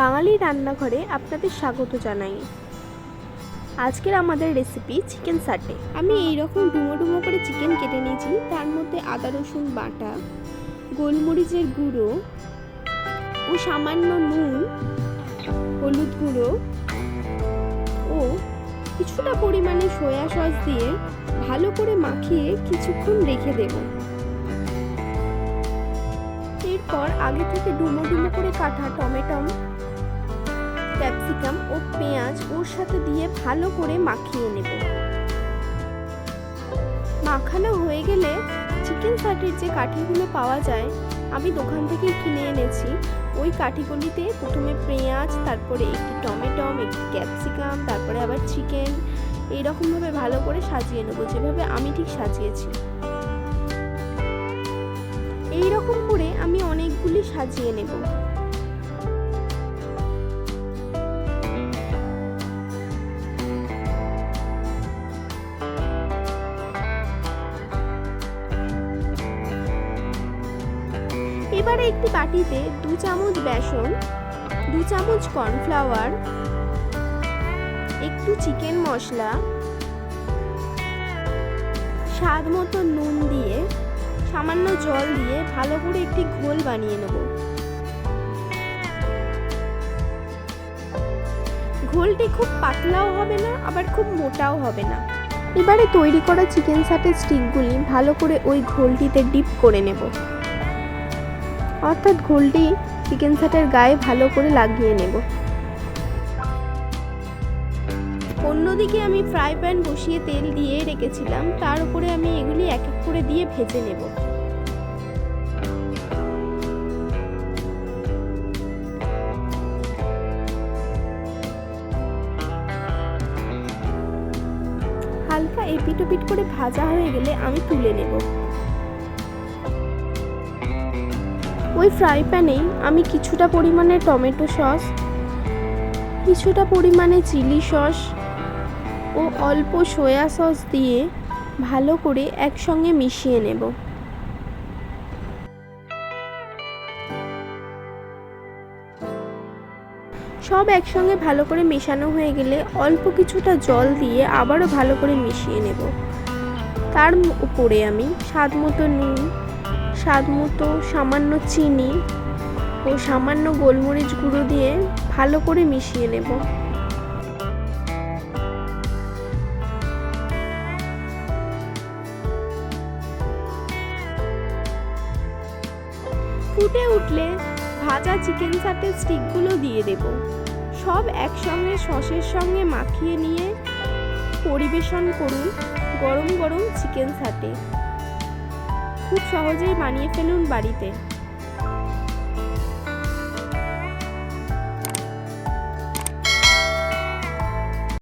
বাঙালি রান্নাঘরে আপনাদের স্বাগত জানাই। আজকের আমাদের রেসিপি চিকেন সাটে আমি এই রকম ডুমো ডুমো করে চিকেন কেটে নিয়েছি, তার মধ্যে আদা, রসুন, বাটা, গোলমরিচের গুঁড়ো ও সামান্য নুন, হলুদ গুঁড়ো ও কিছুটা পরিমাণে সয়া সস দিয়ে ভালো করে মাখিয়ে কিছুক্ষণ রেখে দেবো। এরপর আগে থেকে ডুমো ডুমো করে কাটা টমেটম ক্যাপসিকাম ও পেঁয়াজ ওর সাথে দিয়ে ভালো করে মাখিয়ে নেব। মাখানো হয়ে গেলে চিকেন সাটির যে কাঠিগুলো পাওয়া যায়, আমি দোকান থেকে কিনে এনেছি। ওই কাঠিগুলিতে প্রথমে পেঁয়াজ, তারপরে একটি টমেটম একটি ক্যাপসিকাম, তারপরে আবার চিকেন, এইরকমভাবে ভালো করে সাজিয়ে নেব, যেভাবে আমি ঠিক সাজিয়েছি। এই রকম করে আমি অনেকগুলি সাজিয়ে নেব। এবারে একটি বাটিতে দু চামচ বেসন, দু চামচ কর্নফ্লাওয়ার, একটু চিকেন মশলা, স্বাদ মতো নুন দিয়ে, সামান্য জল দিয়ে ভালো করে একটি ঘোল বানিয়ে নেব। ঘোলটি খুব পাতলাও হবে না, আবার খুব মোটাও হবে না। এবারে তৈরি করা চিকেন সাটের স্টিকগুলি ভালো করে ওই ঘোলটিতে ডিপ করে নেব। অর্থাৎ ঘোলটি চিকেন সাটের গায়ে ভালো করে লাগিয়ে নেব। অন্যদিকে আমি ফ্রাই প্যান বসিয়ে তেল দিয়ে রেখেছিলাম, তার উপরে আমি এগুলি এক এক করে দিয়ে ভেজে নেব। হালকা এপিট ওপিট করে ভাজা হয়ে গেলে আমি তুলে নেব। ওই ফ্রাই প্যানেই আমি কিছুটা পরিমাণে টমেটো সস, কিছুটা পরিমাণে চিলি সস ও অল্প সয়া সস দিয়ে ভালো করে একসঙ্গে মিশিয়ে নেব। সব একসঙ্গে ভালো করে মেশানো হয়ে গেলে অল্প কিছুটা জল দিয়ে আবারও ভালো করে মিশিয়ে নেব। তার উপরে আমি স্বাদ মতো নুন স্বাদ মতো সামান্য চিনি ও সামান্য গোলমরিচ গুঁড়ো দিয়ে ভালো করে মিশিয়ে নেব। ফুটে উঠলে ভাজা চিকেন সাটের স্টিকগুলো দিয়ে দেব। সব একসঙ্গে সসের সঙ্গে মাখিয়ে নিয়ে পরিবেশন করুন গরম গরম চিকেন সাটে খুব সহজেই বানিয়ে ফেলুন বাড়িতে।